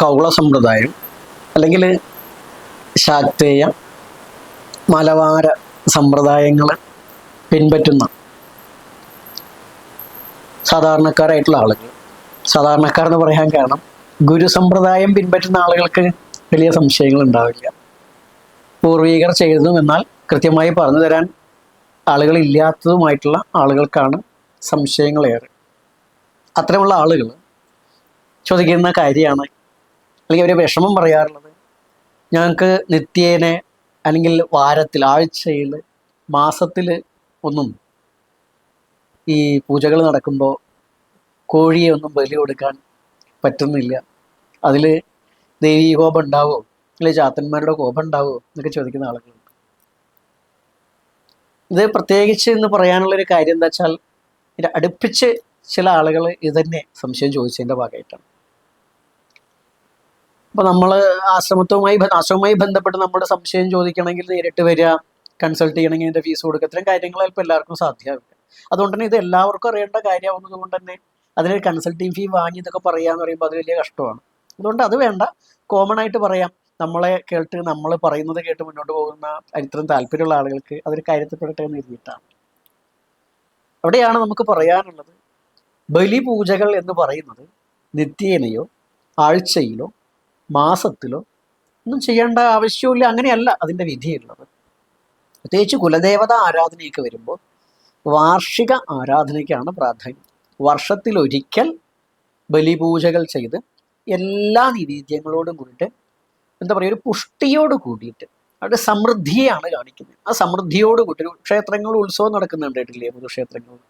Khoula സമ്പ്രദായം അല്ലെങ്കിൽ ശാക്തേയ മലവാര സമ്പ്രദായങ്ങൾ പിൻപറ്റുന്ന സാധാരണക്കാരായിട്ടുള്ള ആളുകൾ. സാധാരണക്കാർ എന്ന് പറയാൻ കാരണം ഗുരു സമ്പ്രദായം പിൻപറ്റുന്ന ആളുകൾക്ക് വലിയ സംശയങ്ങൾ ഉണ്ടാവില്ല. പൂർവികർ ചെയ്തതും എന്നാൽ കൃത്യമായി പറഞ്ഞു തരാൻ ആളുകളില്ലാത്തതുമായിട്ടുള്ള ആളുകൾക്കാണ് സംശയങ്ങളേറെ. അത്തരമുള്ള ആളുകൾ ചോദിക്കുന്ന കാര്യമാണ് അല്ലെങ്കിൽ ഒരു വിഷമം പറയാറുള്ളത് ഞങ്ങൾക്ക് നിത്യേന അല്ലെങ്കിൽ വാരത്തിൽ ആഴ്ചയിൽ മാസത്തിൽ ഒന്നും ഈ പൂജകൾ നടക്കുമ്പോൾ കോഴിയെ ഒന്നും ബലി കൊടുക്കാൻ പറ്റുന്നില്ല. അതിൽ ദേവീ കോപം ഉണ്ടാവോ? അല്ലെങ്കിൽ ചാത്തന്മാരുടെ കോപം ഉണ്ടാവോ? എന്നൊക്കെ ചോദിക്കുന്ന ആളുകളുണ്ട്. ഇത് പ്രത്യേകിച്ച് എന്ന് പറയാനുള്ളൊരു കാര്യം എന്താ വെച്ചാൽ അടുപ്പിച്ച് ചില ആളുകൾ ഇതുതന്നെ സംശയം ചോദിച്ചതിന്റെ ഭാഗമായിട്ടാണ്. അപ്പോൾ നമ്മൾ ആശ്രമത്വമായി ആശ്രമവുമായി ബന്ധപ്പെട്ട് നമ്മുടെ സംശയം ചോദിക്കണമെങ്കിൽ നേരിട്ട് വരിക കൺസൾട്ട് ചെയ്യണമെങ്കിൽ അതിന്റെ ഫീസ് കൊടുക്കുക ഇത്തരം കാര്യങ്ങൾ ചിലപ്പോൾ എല്ലാവർക്കും സാധ്യമാവില്ല. അതുകൊണ്ട് തന്നെ ഇത് എല്ലാവർക്കും അറിയേണ്ട കാര്യമാവുന്നത് കൊണ്ട് തന്നെ അതിനൊരു കൺസൾട്ടിങ് ഫീ വാങ്ങി ഇതൊക്കെ പറയാന്ന് പറയുമ്പോൾ അത് വലിയ കഷ്ടമാണ്. അതുകൊണ്ട് അത് വേണ്ട. കോമൺ ആയിട്ട് പറയാം. നമ്മളെ കേട്ട് നമ്മൾ പറയുന്നത് കേട്ട് മുന്നോട്ട് പോകുന്ന ഇത്തരം താല്പര്യമുള്ള ആളുകൾക്ക് അതൊരു കാര്യത്തിൽപ്പെടട്ടെ എന്ന് എഴുതിയിട്ടാണ്. അവിടെയാണ് നമുക്ക് പറയാനുള്ളത്. ബലിപൂജകൾ എന്ന് പറയുന്നത് നിത്യേനയോ ആഴ്ചയിലോ മാസത്തിലോ ഒന്നും ചെയ്യേണ്ട ആവശ്യമില്ല. അങ്ങനെയല്ല അതിന്റെ വിധിയുള്ളത്. പ്രത്യേകിച്ച് കുലദേവത ആരാധനയൊക്കെ വരുമ്പോൾ വാർഷിക ആരാധനയ്ക്കാണ് പ്രാധാന്യം. വർഷത്തിലൊരിക്കൽ ബലിപൂജകൾ ചെയ്ത് എല്ലാ നിവേദ്യങ്ങളോടും കൂടിയിട്ട് എന്താ പറയുക ഒരു പുഷ്ടിയോട് കൂടിയിട്ട് അവരുടെ സമൃദ്ധിയാണ് കാണിക്കുന്നത്. ആ സമൃദ്ധിയോട് കൂട്ടി ഒരു ക്ഷേത്രങ്ങളിൽ ഉത്സവം നടക്കുന്നുണ്ടായിട്ടില്ലേ പൊതുക്ഷേത്രങ്ങളിൽ.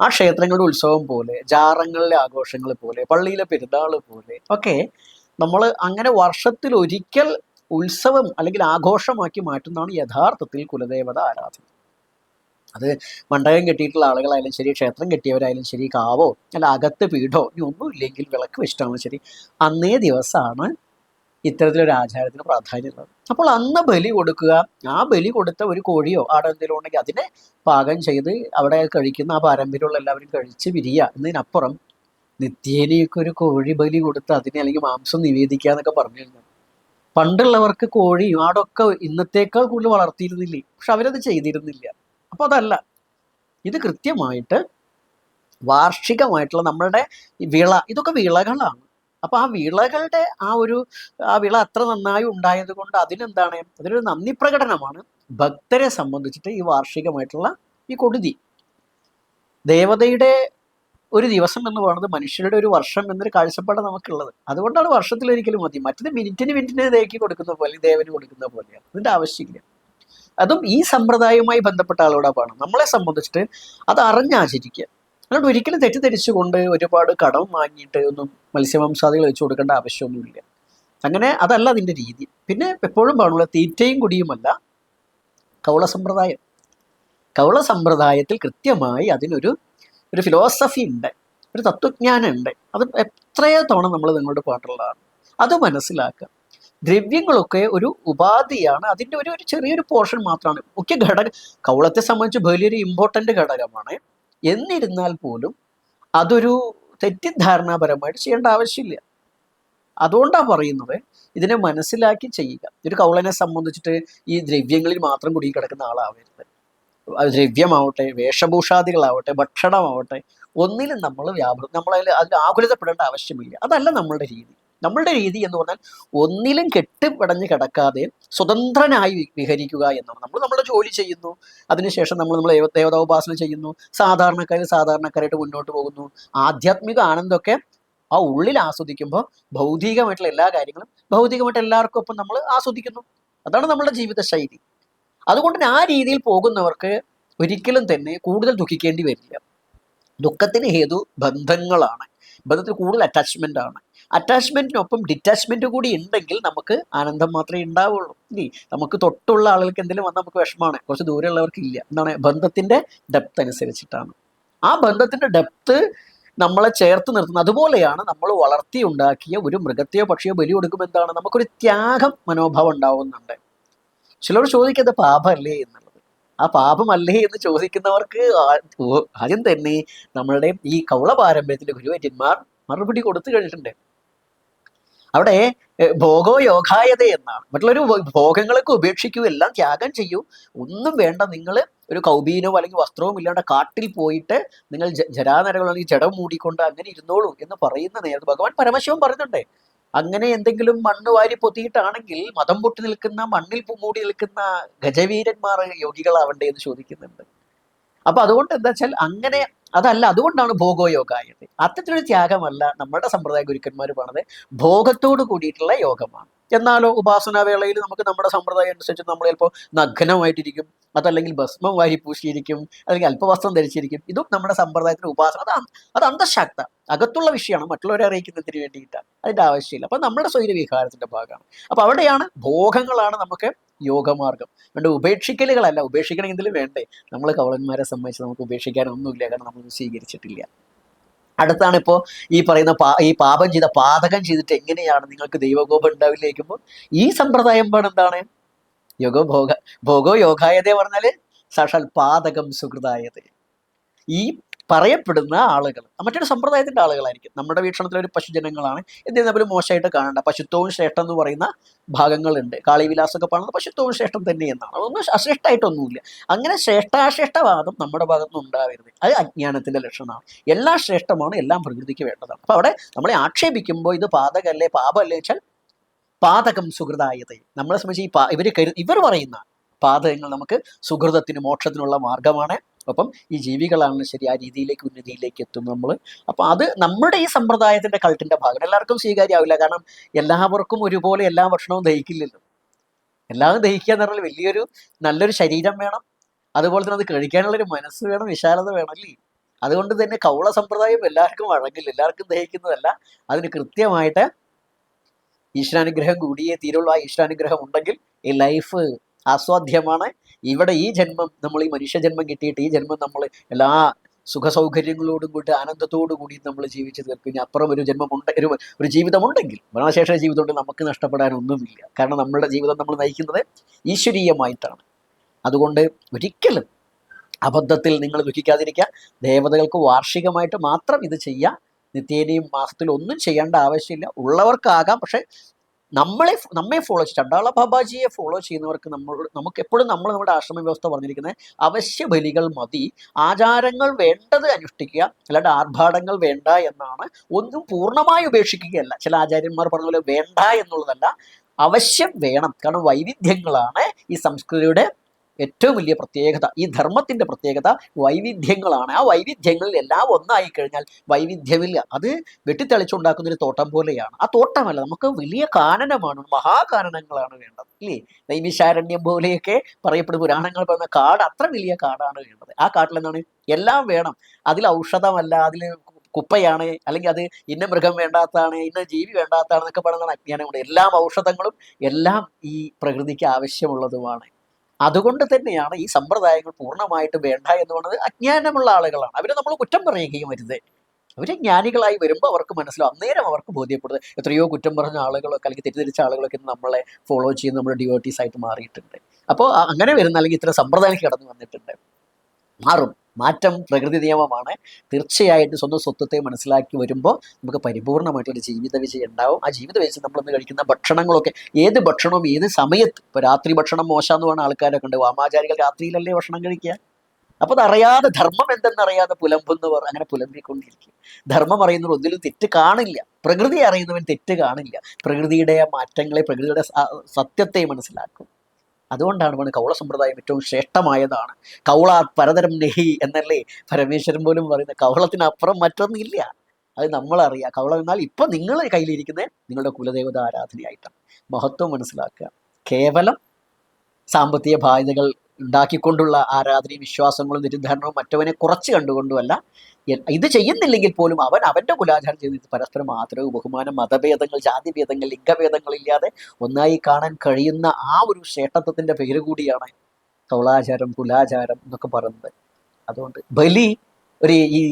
ആ ക്ഷേത്രങ്ങളുടെ ഉത്സവം പോലെ ജാറങ്ങളിലെ ആഘോഷങ്ങൾ പോലെ പള്ളിയിലെ പെരുന്നാൾ പോലെ ഒക്കെ നമ്മൾ അങ്ങനെ വർഷത്തിൽ ഒരിക്കൽ ഉത്സവം അല്ലെങ്കിൽ ആഘോഷമാക്കി മാറ്റുന്നതാണ് യഥാർത്ഥത്തിൽ കുലദേവത ആരാധന. അത് മണ്ഡപം കെട്ടിയിട്ടുള്ള ആളുകളായാലും ശരി ക്ഷേത്രം കെട്ടിയവരായാലും ശരി കാവോ അല്ല അകത്ത് പീഠോ ഇനി ഒന്നും ഇല്ലെങ്കിൽ വിളക്ക് വെച്ചിട്ടാണ് ശരി അന്നേ ദിവസമാണ് ഇത്തരത്തിലൊരു ആചാരത്തിന് പ്രാധാന്യമുള്ളത് അപ്പോൾ അന്ന് ബലി കൊടുക്കുക ആ ബലി കൊടുത്ത ഒരു കോഴിയോ ആടോ എന്തെങ്കിലും ഉണ്ടെങ്കിൽ അതിനെ പാകം ചെയ്ത് അവിടെ കഴിക്കുന്ന ആ പാരമ്പര്യമുള്ള എല്ലാവരും കഴിച്ച് വിരിയുക. എന്നതിനപ്പുറം നിത്യേനയൊക്കെ ഒരു കോഴി ബലി കൊടുത്ത് അതിനെ അല്ലെങ്കിൽ മാംസം നിവേദിക്കുക എന്നൊക്കെ പറഞ്ഞിരുന്നു. പണ്ടുള്ളവർക്ക് കോഴിയും ആടൊക്കെ ഇന്നത്തേക്കാൾ കൂടുതൽ വളർത്തിയിരുന്നില്ലേ? പക്ഷെ അവരത് ചെയ്തിരുന്നില്ല. അപ്പോൾ അതല്ല. ഇത് കൃത്യമായിട്ട് വാർഷികമായിട്ടുള്ള നമ്മളുടെ വിള ഇതൊക്കെ വിളകളാണ്. അപ്പോൾ ആ വിളകളുടെ ആ ഒരു ആ വിള അത്ര നന്നായി ഉണ്ടായത് കൊണ്ട് അതിനെന്താണ്? അതിനൊരു നന്ദി പ്രകടനമാണ്. ഭക്തരെ സംബന്ധിച്ചിട്ട് ഈ വാർഷികമായിട്ടുള്ള ഈ കൊടുതി ദേവതയുടെ ഒരു ദിവസം എന്ന് പറയുന്നത് മനുഷ്യരുടെ ഒരു വർഷം എന്നൊരു കാഴ്ചപ്പാട് നമുക്കുള്ളത്. അതുകൊണ്ടാണ് വർഷത്തിലൊരിക്കലും മതി. മറ്റത് മിനിറ്റിന് മിനിറ്റിന് ദേക്കി കൊടുക്കുന്ന പോലെ ദേവന് കൊടുക്കുന്ന പോലെയാണ് അതിന്റെ ആവശ്യമില്ല. അതും ഈ സമ്പ്രദായവുമായി ബന്ധപ്പെട്ട ആളോടൊപ്പാണ് നമ്മളെ സംബന്ധിച്ചിട്ട് അത് അറിഞ്ഞാചരിക്കുക. അതുകൊണ്ട് ഒരിക്കലും തെറ്റിദ്ധരിച്ചുകൊണ്ട് ഒരുപാട് കടം വാങ്ങിയിട്ട് ഒന്നും മത്സ്യമാംസാദികൾ വെച്ച് കൊടുക്കേണ്ട ആവശ്യമൊന്നുമില്ല. അങ്ങനെ അതല്ല അതിന്റെ രീതി. പിന്നെ എപ്പോഴും പാടുള്ള തീറ്റയും കുടിയുമല്ല കൗള സമ്പ്രദായം കൗള സമ്പ്രദായത്തിൽ കൃത്യമായി അതിനൊരു ഒരു ഫിലോസഫി ഉണ്ട് ഒരു തത്വജ്ഞാനം ഉണ്ട്. അത് എത്രയോ തവണ നമ്മൾ നിങ്ങളോട് പാട്ടുള്ളതാണ് അത് മനസ്സിലാക്കുക. ദ്രവ്യങ്ങളൊക്കെ ഒരു ഉപാധിയാണ്. അതിന്റെ ഒരു ഒരു ചെറിയൊരു പോർഷൻ മാത്രമാണ്. മുഖ്യ ഘടക കൗളത്തെ സംബന്ധിച്ച് വലിയൊരു ഇമ്പോർട്ടന്റ് ഘടകമാണ്. എന്നിരുന്നാൽ പോലും അതൊരു തെറ്റിദ്ധാരണാപരമായിട്ട് ചെയ്യേണ്ട ആവശ്യമില്ല. അതുകൊണ്ടാണ് പറയുന്നത് ഇതിനെ മനസ്സിലാക്കി ചെയ്യുക. ഒരു കൗളനെ സംബന്ധിച്ചിട്ട് ഈ ദ്രവ്യങ്ങളിൽ മാത്രം കുടുങ്ങി കിടക്കുന്ന ആളാവരുത്. ദ്രവ്യമാവട്ടെ വേഷഭൂഷാദികളാവട്ടെ ഭക്ഷണമാവട്ടെ ഒന്നിലും നമ്മൾ വ്യാപൃതം നമ്മളതിൽ അതിൽ ആകുലതപ്പെടേണ്ട ആവശ്യമില്ല. അതല്ല നമ്മളുടെ രീതി. നമ്മളുടെ രീതി എന്ന് പറഞ്ഞാൽ ഒന്നിലും കെട്ടുപടഞ്ഞ് കിടക്കാതെ സ്വതന്ത്രനായി വിഹരിക്കുക എന്നാണ് നമ്മൾ നമ്മുടെ ജോലി ചെയ്യുന്നു. അതിനുശേഷം നമ്മൾ നമ്മൾ ദേവതാ ഉപാസന ചെയ്യുന്നു. സാധാരണക്കാർ സാധാരണക്കാരായിട്ട് മുന്നോട്ട് പോകുന്നു. ആധ്യാത്മിക ആനന്ദമൊക്കെ ആ ഉള്ളിൽ ആസ്വദിക്കുമ്പോൾ ഭൗതികമായിട്ടുള്ള എല്ലാ കാര്യങ്ങളും ഭൗതികമായിട്ട് എല്ലാവർക്കും ഒപ്പം നമ്മൾ ആസ്വദിക്കുന്നു. അതാണ് നമ്മുടെ ജീവിത ശൈലി അതുകൊണ്ട് ആ രീതിയിൽ പോകുന്നവർക്ക് ഒരിക്കലും തന്നെ കൂടുതൽ ദുഃഖിക്കേണ്ടി വരില്ല. ദുഃഖത്തിന് ഹേതു ബന്ധങ്ങളാണ്. ബന്ധത്തിൽ കൂടുതൽ അറ്റാച്ച്മെന്റ് ആണ്. അറ്റാച്ച്മെന്റിനൊപ്പം ഡിറ്റാച്ച്മെന്റ് കൂടി ഉണ്ടെങ്കിൽ നമുക്ക് ആനന്ദം മാത്രമേ ഉണ്ടാവുള്ളൂ. ഇനി നമുക്ക് തൊട്ടുള്ള ആളുകൾക്ക് എന്തെങ്കിലും വന്നാൽ നമുക്ക് വിഷമമാണ്. കുറച്ച് ദൂരെയുള്ളവർക്ക് ഇല്ല. എന്താണ്? ബന്ധത്തിന്റെ ഡെപ്ത് അനുസരിച്ചിട്ടാണ്. ആ ബന്ധത്തിന്റെ ഡെപ്ത് നമ്മളെ ചേർത്ത് നിർത്തുന്നത് അതുപോലെയാണ് നമ്മൾ വളർത്തി ഉണ്ടാക്കിയ ഒരു മൃഗത്തെയോ പക്ഷിയോ ബലി കൊടുക്കുമ്പോൾ എന്താണ്? നമുക്കൊരു ത്യാഗം മനോഭാവം ഉണ്ടാവുന്നുണ്ട്. ചിലർ ചോദിക്കുന്നത് പാപമല്ലേ എന്നുള്ളത്. ആ പാപമല്ലേ എന്ന് ചോദിക്കുന്നവർക്ക് ആദ്യം തന്നെ നമ്മളുടെ ഈ കൗള പാരമ്പര്യത്തിലെ ഗുരുവര്യന്മാർ മറുപടി കൊടുത്തു കഴിഞ്ഞിട്ടുണ്ട്. അവിടെ ഭോഗോ യോഗായത എന്നാണ്. മറ്റുള്ളൊരു ഭോഗങ്ങളൊക്കെ ഉപേക്ഷിക്കൂ എല്ലാം ത്യാഗം ചെയ്യൂ. ഒന്നും വേണ്ട നിങ്ങൾ ഒരു കൗബീനോ അല്ലെങ്കിൽ വസ്ത്രവും ഇല്ലാണ്ട് കാട്ടിൽ പോയിട്ട് നിങ്ങൾ ജ- ജരാനരകൾ അല്ലെങ്കിൽ ജഡം മൂടിക്കൊണ്ട് അങ്ങനെ ഇരുന്നോളൂ എന്ന് പറയുന്ന നേരത്തെ ഭഗവാൻ പരമശിവൻ പറയുന്നുണ്ടേ അങ്ങനെ എന്തെങ്കിലും മണ്ണ് വാരി പൊത്തിയിട്ടാണെങ്കിൽ മതം പൊട്ടി നിൽക്കുന്ന മണ്ണിൽ മൂടി നിൽക്കുന്ന ഗജവീരന്മാർ യോഗികളാവണ്ടേ എന്ന് ചോദിക്കുന്നുണ്ട്. അപ്പൊ അതുകൊണ്ട് എന്താ വെച്ചാൽ അങ്ങനെ അതല്ല അതുകൊണ്ടാണ് ഭോഗോയോഗായത്. അത്തരത്തിലൊരു ത്യാഗമല്ല നമ്മുടെ സമ്പ്രദായ ഗുരുക്കന്മാർ പറഞ്ഞത്. ഭോഗത്തോട് കൂടിയിട്ടുള്ള യോഗമാണ്. എന്നാലോ ഉപാസനാവേളയിൽ നമുക്ക് നമ്മുടെ സമ്പ്രദായം അനുസരിച്ച് നമ്മൾ ചിലപ്പോൾ നഗ്നമായിട്ടിരിക്കും. അതല്ലെങ്കിൽ ഭസ്മം വാരി പൂശിയിരിക്കും. അല്ലെങ്കിൽ അല്പവസ്ത്രം ധരിച്ചിരിക്കും. ഇതും നമ്മുടെ സമ്പ്രദായത്തിന് ഉപാസന. അത് അത് അന്തശാക്ത. അകത്തുള്ള വിഷയമാണ്. മറ്റുള്ളവരെ അറിയിക്കുന്നതിന് വേണ്ടിയിട്ടാണ്. അതിന്റെ ആവശ്യമില്ല. അപ്പം നമ്മുടെ സ്വൈര്യവിഹാരത്തിന്റെ ഭാഗമാണ്. അപ്പം അവിടെയാണ് ഭോഗങ്ങളാണ് നമുക്ക് യോഗമാർഗം. അതുകൊണ്ട് ഉപേക്ഷിക്കലുകളല്ല. ഉപേക്ഷിക്കണമെങ്കിലും വേണ്ടേ. നമ്മൾ കവളന്മാരെ സംബന്ധിച്ച് നമുക്ക് ഉപേക്ഷിക്കാനൊന്നുമില്ല. കാരണം നമ്മൾ സ്വീകരിച്ചിട്ടില്ല. അടുത്താണ് ഇപ്പോൾ ഈ പറയുന്ന പാ ഈ പാപം ചെയ്ത പാതകം ചെയ്തിട്ട് എങ്ങനെയാണ് നിങ്ങൾക്ക് ദൈവകോപം ഉണ്ടാവില്ലേക്കുമ്പോൾ ഈ സമ്പ്രദായം പാട് എന്താണ്? യോഗോ ഭോഗ ഭോഗോ യോഗായതേ പറഞ്ഞാൽ സാക്ഷാൽ പാതകം സുഹൃതായത് ഈ പറയപ്പെടുന്ന ആളുകൾ. മറ്റൊരു സമ്പ്രദായത്തിന്റെ ആളുകളായിരിക്കും. നമ്മുടെ വീക്ഷണത്തിൽ ഒരു പശുജനങ്ങളാണ്. എന്തിനാ പോലും മോശമായിട്ട് കാണേണ്ട. പശുത്വവും ശ്രേഷ്ഠം എന്ന് പറയുന്ന ഭാഗങ്ങളുണ്ട്. കാളിവിലാസമൊക്കെ പറയുന്നത് പശുത്വവും ശ്രേഷ്ഠം തന്നെ എന്നാണ്. അതൊന്നും അശ്രേഷ്ഠമായിട്ടൊന്നുമില്ല അങ്ങനെ ശ്രേഷ്ഠാശ്രേഷ്ഠവാദം നമ്മുടെ ഭാഗത്തുനിന്ന് ഉണ്ടാവരുത്. അത് അജ്ഞാനത്തിന്റെ ലക്ഷണമാണ്. എല്ലാം ശ്രേഷ്ഠമാണ് എല്ലാം പ്രകൃതിക്ക് വേണ്ടതാണ്. അപ്പോൾ അവിടെ നമ്മളെ ആക്ഷേപിക്കുമ്പോൾ ഇത് പാതകല്ലേ പാപമല്ലേ വെച്ചാൽ പാതകം സുഹൃതായത് നമ്മളെ സംബന്ധിച്ച് ഈ പാ ഇവർ കരു ഇവർ പറയുന്ന പാതകങ്ങൾ നമുക്ക് സുഹൃതത്തിന് മോക്ഷത്തിനുള്ള മാർഗമാണ് ഒപ്പം ഈ ജീവികളാണ് ശരി ആ രീതിയിലേക്ക് ഉന്നതിയിലേക്ക് എത്തും നമ്മൾ അപ്പൊ അത് നമ്മുടെ ഈ സമ്പ്രദായത്തിന്റെ കൾട്ടിന്റെ ഭാഗം. എല്ലാവർക്കും സ്വീകാര്യമാവില്ല. കാരണം എല്ലാവർക്കും ഒരുപോലെ എല്ലാ ഭക്ഷണവും ദഹിക്കില്ലല്ലോ. എല്ലാം ദഹിക്കുക എന്ന് പറഞ്ഞാൽ വലിയൊരു നല്ലൊരു ശരീരം വേണം. അതുപോലെ തന്നെ അത് കഴിക്കാനുള്ളൊരു മനസ്സ് വേണം വിശാലത വേണം അല്ലേ? അതുകൊണ്ട് തന്നെ കൗള സമ്പ്രദായം എല്ലാവർക്കും വഴങ്ങില്ല. എല്ലാവർക്കും ദഹിക്കുന്നതല്ല. അതിന് കൃത്യമായിട്ട് ഈശ്വരാനുഗ്രഹം കൂടിയേ തീരുള്ളൂ. ആ ഈശ്വരാനുഗ്രഹം ഉണ്ടെങ്കിൽ ഈ ലൈഫ് ആസ്വാദ്യമാണ്. ഇവിടെ ഈ ജന്മം നമ്മൾ ഈ മനുഷ്യജന്മം കിട്ടിയിട്ട് ഈ ജന്മം നമ്മൾ എല്ലാ സുഖ സൗകര്യങ്ങളോടും കൂടി ആനന്ദത്തോടു കൂടി നമ്മൾ ജീവിച്ചു തീർക്കും. ഇനി അപ്പുറം ഒരു ജന്മം ഉണ്ട് ഒരു ഒരു ജീവിതമുണ്ടെങ്കിൽ മരണശേഷ ജീവിതം കൊണ്ട് നമുക്ക് നഷ്ടപ്പെടാനൊന്നുമില്ല കാരണം നമ്മളുടെ ജീവിതം നമ്മൾ നയിക്കുന്നത് ഈശ്വരീയമായിട്ടാണ്. അതുകൊണ്ട് ഒരിക്കലും അബദ്ധത്തിൽ നിങ്ങൾ ദുഃഖിക്കാതിരിക്കുക. ദേവതകൾക്ക് വാർഷികമായിട്ട് മാത്രം ഇത് ചെയ്യുക നിത്യേനയും മാസത്തിൽ ഒന്നും ചെയ്യേണ്ട ആവശ്യമില്ല. ഉള്ളവർക്കാകാം. പക്ഷെ നമ്മളെ നമ്മെ ഫോളോ ചണ്ടാള ബാബാജിയെ ഫോളോ ചെയ്യുന്നവർക്ക് നമ്മൾ നമുക്ക് എപ്പോഴും നമ്മൾ നമ്മുടെ ആശ്രമ വ്യവസ്ഥ പറഞ്ഞിരിക്കുന്നത് അവശ്യ ബലികൾ മതി ആചാരങ്ങൾ വേണ്ടത് അനുഷ്ഠിക്കുക അല്ലാണ്ട് ആർഭാടങ്ങൾ വേണ്ട എന്നാണ് ഒന്നും പൂർണമായി ഉപേക്ഷിക്കുകയല്ല. ചില ആചാര്യന്മാർ പറഞ്ഞ പോലെ വേണ്ട എന്നുള്ളതല്ല അവശ്യം വേണം. കാരണം വൈവിധ്യങ്ങളാണ് ഈ സംസ്കൃതിയുടെ ഏറ്റവും വലിയ പ്രത്യേകത ഈ ധർമ്മത്തിന്റെ പ്രത്യേകത വൈവിധ്യങ്ങളാണ്. ആ വൈവിധ്യങ്ങളിൽ എല്ലാം ഒന്നായി കഴിഞ്ഞാൽ വൈവിധ്യമില്ല അത് വെട്ടിത്തെളിച്ചുണ്ടാക്കുന്ന ഒരു തോട്ടം പോലെയാണ്. ആ തോട്ടമല്ല നമുക്ക് വലിയ കാനനമാണ് മഹാകാനനങ്ങളാണ് വേണ്ടത് ഇല്ലേ നൈമിശാരണ്യം പോലെയൊക്കെ പറയപ്പെടുന്ന പുരാണങ്ങൾ പറയുന്ന കാട് അത്ര വലിയ കാടാണ് വേണ്ടത്. ആ കാട്ടിൽ എന്താണ് എല്ലാം വേണം. അതിൽ ഔഷധമല്ല അതിൽ കുപ്പയാണ് അല്ലെങ്കിൽ അത് ഇന്ന മൃഗം വേണ്ടാത്തതാണ് ഇന്ന ജീവി വേണ്ടാത്തതാണ് എന്നൊക്കെ പറയുന്നതാണ് അജ്ഞാനമുണ്ട്. എല്ലാം ഔഷധങ്ങളും എല്ലാം ഈ പ്രകൃതിക്ക് ആവശ്യമുള്ളതുമാണ്. അതുകൊണ്ട് തന്നെയാണ് ഈ സമ്പ്രദായങ്ങൾ പൂർണമായിട്ട് വേണ്ട എന്ന് പറയുന്നത് അജ്ഞാനമുള്ള ആളുകളാണ്. അവരെ നമ്മൾ കുറ്റം പറയുകയും വരുത് അവർ ജ്ഞാനികളായി വരുമ്പോൾ അവർക്ക് മനസ്സിലാവും. അന്നേരം അവർക്ക് ബോധ്യപ്പെടുന്നത് എത്രയോ കുറ്റം പറഞ്ഞ ആളുകളൊക്കെ അല്ലെങ്കിൽ തെറ്റിദ്ധരിച്ച ആളുകളൊക്കെ നമ്മളെ ഫോളോ ചെയ്യുന്ന നമ്മുടെ ഡിവോട്ടീസ് ആയിട്ട് മാറിയിട്ടുണ്ട്. അപ്പോൾ അങ്ങനെ വരുന്ന അല്ലെങ്കിൽ ഇത്ര സമ്പ്രദായം കടന്നു വന്നിട്ടുണ്ട്. മാറും. മാറ്റം പ്രകൃതി നിയമമാണ്. തീർച്ചയായിട്ടും സ്വന്തം സ്വത്വത്തെ മനസ്സിലാക്കി വരുമ്പോൾ നമുക്ക് പരിപൂർണമായിട്ടൊരു ജീവിത വിജയം ഉണ്ടാവും. ആ ജീവിത വിജയം നമ്മളിന്ന് കഴിക്കുന്ന ഭക്ഷണങ്ങളൊക്കെ ഏത് ഭക്ഷണവും ഏത് സമയത്ത് ഇപ്പോൾ രാത്രി ഭക്ഷണം മോശമെന്ന് പറഞ്ഞ ആൾക്കാരൊക്കെ ഉണ്ട്. വാമാചാരികൾ രാത്രിയിലല്ലേ ഭക്ഷണം കഴിക്കുക? അപ്പോൾ അതറിയാതെ ധർമ്മം എന്തെന്നറിയാതെ പുലമ്പുന്നവർ അങ്ങനെ പുലമ്പിക്കൊണ്ടിരിക്കും ധർമ്മം അറിയുന്നവർ ഒന്നിലും തെറ്റ് കാണില്ല. പ്രകൃതി അറിയുന്നവൻ തെറ്റ് കാണില്ല. പ്രകൃതിയുടെ മാറ്റങ്ങളെ പ്രകൃതിയുടെ സത്യത്തെ മനസ്സിലാക്കും. അതുകൊണ്ടാണ് പറയുന്നത് കൗള സമ്പ്രദായം ഏറ്റവും ശ്രേഷ്ഠമായതാണ്. കൗള പരതരം നെഹി എന്നല്ലേ പരമേശ്വരൻ പോലും പറയുന്നത് കൗളത്തിനപ്പുറം മറ്റൊന്നില്ല. അത് നമ്മളറിയാം. കൗളം എന്നാൽ ഇപ്പൊ നിങ്ങൾ കയ്യിലിരിക്കുന്നത് നിങ്ങളുടെ കുലദേവത ആരാധനയായിട്ടാണ്. മഹത്വം മനസ്സിലാക്കുക. കേവലം സാമ്പത്തിക ബാധ്യതകൾ ഉണ്ടാക്കിക്കൊണ്ടുള്ള ആരാധനയും വിശ്വാസങ്ങളും തെറ്റിദ്ധാരണവും മറ്റവനെ കുറച്ച് കണ്ടുകൊണ്ടുമല്ല ഇത് ചെയ്യുന്നില്ലെങ്കിൽ പോലും അവൻ അവന്റെ കുലാചാരം ചെയ്ത് പരസ്പരം ആദരവ് ബഹുമാനം മതഭേദങ്ങൾ ജാതിഭേദങ്ങൾ ലിംഗഭേദങ്ങളില്ലാതെ ഒന്നായി കാണാൻ കഴിയുന്ന ആ ഒരു ക്ഷേത്രത്വത്തിന്റെ പേര് കൂടിയാണ് കൗളാചാരം കുലാചാരം എന്നൊക്കെ പറയുന്നത്. അതുകൊണ്ട് ബലി ഒരു ഈ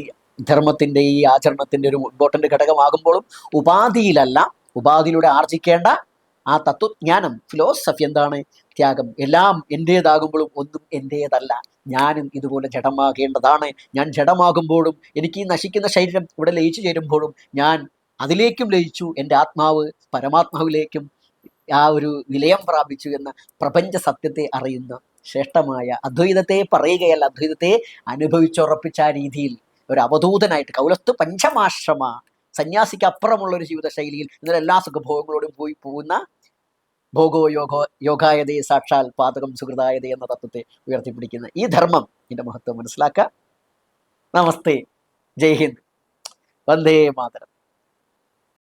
ധർമ്മത്തിന്റെ ഈ ആചരണത്തിന്റെ ഒരു ഇമ്പോർട്ടന്റ് ഘടകമാകുമ്പോഴും ഉപാധിയിലല്ല ഉപാധിയിലൂടെ ആർജിക്കേണ്ട ആ തത്വജ്ഞാനം ഫിലോസഫി എന്താണ്? ത്യാഗം. എല്ലാം എന്റേതാകുമ്പോഴും ഒന്നും എന്റേതല്ല ഞാനും ഇതുപോലെ ജഡമാകേണ്ടതാണ്. ഞാൻ ജഡമാകുമ്പോഴും എനിക്ക് ഈ നശിക്കുന്ന ശരീരം ഇവിടെ ലയിച്ചു ചേരുമ്പോഴും ഞാൻ അതിലേക്കും ലയിച്ചു. എന്റെ ആത്മാവ് പരമാത്മാവിലേക്കും ആ ഒരു വിലയം പ്രാപിച്ചു എന്ന പ്രപഞ്ച സത്യത്തെ അറിയുന്ന ശ്രേഷ്ഠമായ അദ്വൈതത്തെ പറയുകയല്ല അദ്വൈതത്തെ അനുഭവിച്ചുറപ്പിച്ച ആ രീതിയിൽ ഒരു അവധൂതനായിട്ട് കൗലസ്തു പഞ്ചമാശ്രമ സന്യാസിക്ക് അപ്പുറമുള്ള ഒരു ജീവിതശൈലിയിൽ ശൈലിയിൽ ഇന്നലെ എല്ലാ സുഖഭോഗങ്ങളോടും പോയി പോകുന്ന ഭോഗോ യോഗോ യോഗായതേ സാക്ഷാൽ പാതകം സുഹൃതായതേ എന്ന തത്വത്തെ ഉയർത്തിപ്പിടിക്കുന്ന ഈ ധർമ്മം ഇതിന്റെ മഹത്വം മനസ്സിലാക്കുക നമസ്തേ. ജയ് ഹിന്ദ്. വന്ദേ മാതരം.